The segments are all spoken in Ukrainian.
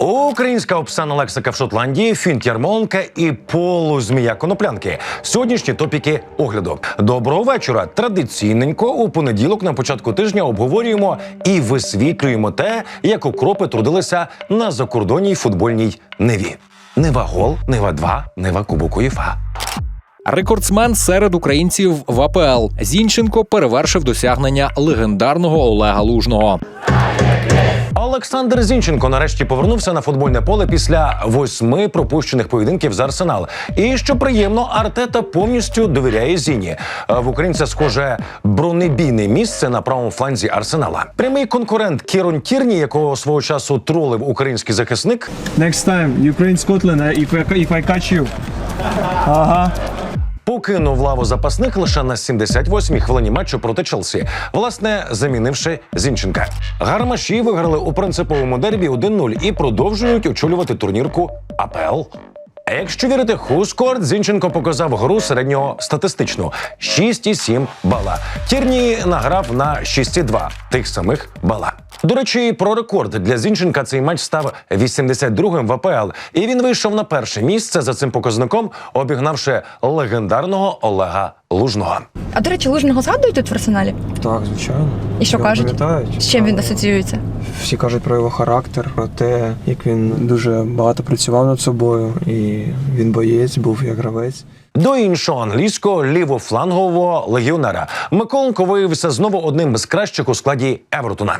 Українська обсана лексика в Шотландії, фінт Ярмоленка і полузмія коноплянки. Сьогоднішні топіки огляду. Доброго вечора. Традиційненько у понеділок на початку тижня обговорюємо і висвітлюємо те, як укропи трудилися на закордонній футбольній неві. Нева гол, Нева 2 Нева Кубок УЄФА. Рекордсмен серед українців в АПЛ Зінченко перевершив досягнення легендарного Олега Лужного. Олександр Зінченко нарешті повернувся на футбольне поле після восьми пропущених поєдинків за арсенал. І що приємно, Артета повністю довіряє Зіні. Е, В українця схоже бронебійне місце на правому фланзі арсенала. Прямий конкурент Кірон Тірні, якого свого часу тролив український захисник, Next time, Ukraine, Scotland, uh, if I, if I catch you. Ага. Покинув лаву запасних лише на 78-й хвилині матчу проти Челсі, власне, замінивши Зінченка. Гармаші виграли у принциповому дербі 1-0 і продовжують очолювати турнірку АПЛ. А якщо вірити Хускорд, Зінченко показав гру середнього статистичну 6,7 бала. Тірні награв на 6,2 тих самих бала. До речі, про рекорд для Зінченка цей матч став 82-м в АПЛ, і він вийшов на перше місце за цим показником, обігнавши легендарного Олега Лужного. А до речі, лужного згадують тут в арсеналі? Так, звичайно. І що Його кажуть? Пам'ятають. З чим він асоціюється? Всі кажуть про його характер, про те, як він дуже багато працював над собою, і він боєць, був як гравець. До іншого англійського лівофлангового легіонера Миколенко виявився знову одним з кращих у складі Евертона.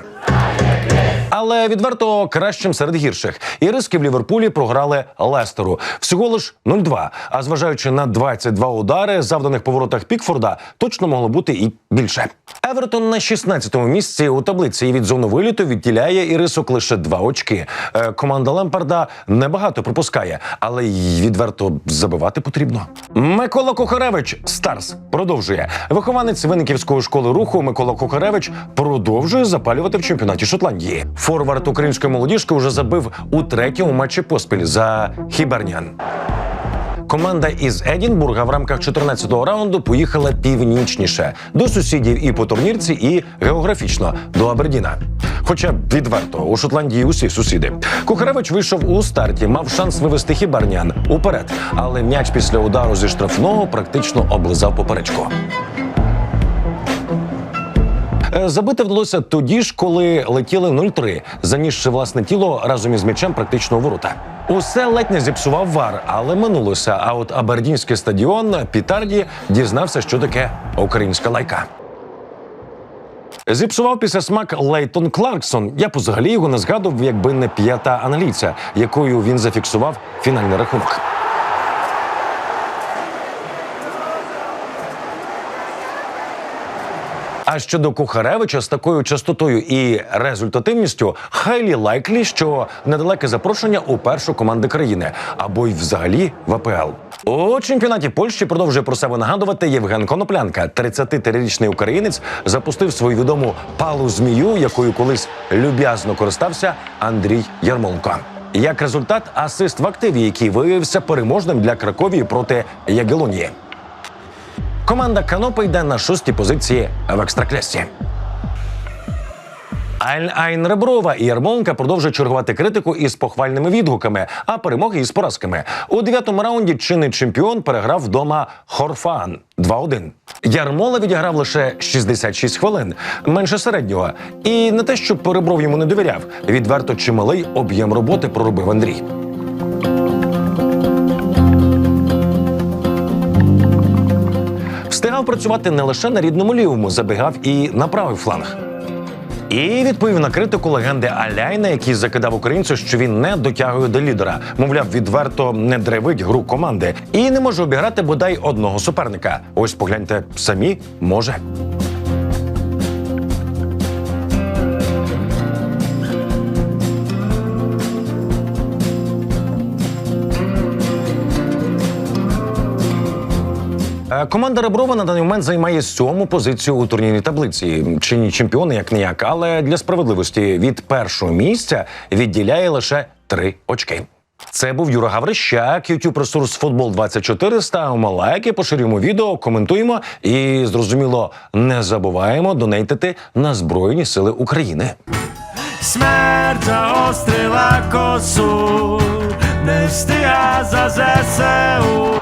Але відверто кращим серед гірших. І риски в Ліверпулі програли Лестеру всього лиш 0-2. А зважаючи на 22 удари, завданих по воротах Пікфорда, точно могло бути і більше. Евертон на 16-му місці у таблиці і від зону виліту відділяє ірисок лише два очки. Е, Команда Лемпарда небагато пропускає, але й відверто забивати потрібно. Микола Кухаревич Старс продовжує. Вихованець виниківської школи руху Микола Кухаревич продовжує запалювати в чемпіонаті Шотландії. Форвард української молодіжки вже забив у третьому матчі поспіль за Хібернян. Команда із Едінбурга в рамках 14-го раунду поїхала північніше до сусідів і по турнірці, і географічно до Абердіна. Хоча відверто у Шотландії усі сусіди. Кухаревич вийшов у старті, мав шанс вивести хібарнян уперед, але м'яч після удару зі штрафного практично облизав поперечку. Е, Забити вдалося тоді ж, коли летіли 0-3, занісши власне тіло разом із м'ячем практично у ворота. Усе ледь не зіпсував вар, але минулося. А от Абердінський стадіон Пітарді дізнався, що таке українська лайка. Зіпсував після смак Лейтон Кларксон. Я взагалі його не згадував, якби не п'ята англійця, якою він зафіксував фінальний рахунок. А щодо Кухаревича з такою частотою і результативністю, хайлі лайклі, що недалеке запрошення у першу команди країни або й взагалі в АПЛ. У чемпіонаті Польщі продовжує про себе нагадувати Євген Коноплянка. 33-річний українець запустив свою відому палу змію, якою колись люб'язно користався Андрій Ярмоленко. Як результат, асист в активі, який виявився переможним для Краковії проти Ягелонії. Команда Канопи йде на шостій позиції в екстраклясі. Аль-Айн Реброва і Ярмоленка продовжують чергувати критику із похвальними відгуками, а перемоги із поразками. У дев'ятому раунді чинний чемпіон переграв вдома Хорфан 2-1. Ярмола відіграв лише 66 хвилин, менше середнього. І не те, що Перебров йому не довіряв. Відверто чималий об'єм роботи проробив Андрій. Встигав працювати не лише на рідному лівому, забігав і на правий фланг. І відповів на критику легенди Аляйна, який закидав українцю, що він не дотягує до лідера. Мовляв, відверто не древить гру команди і не може обіграти бодай одного суперника. Ось погляньте самі може. Команда Реброва на даний момент займає сьому позицію у турнірній таблиці. Чинні чемпіони як ніяк, але для справедливості від першого місця відділяє лише три очки. Це був Юра Гаврищак, youtube ресурс Футбол 24 Ставимо лайки, поширюємо відео, коментуємо і зрозуміло, не забуваємо донейтити на Збройні Сили України. смерть загострила косу, не встига за ЗСУ.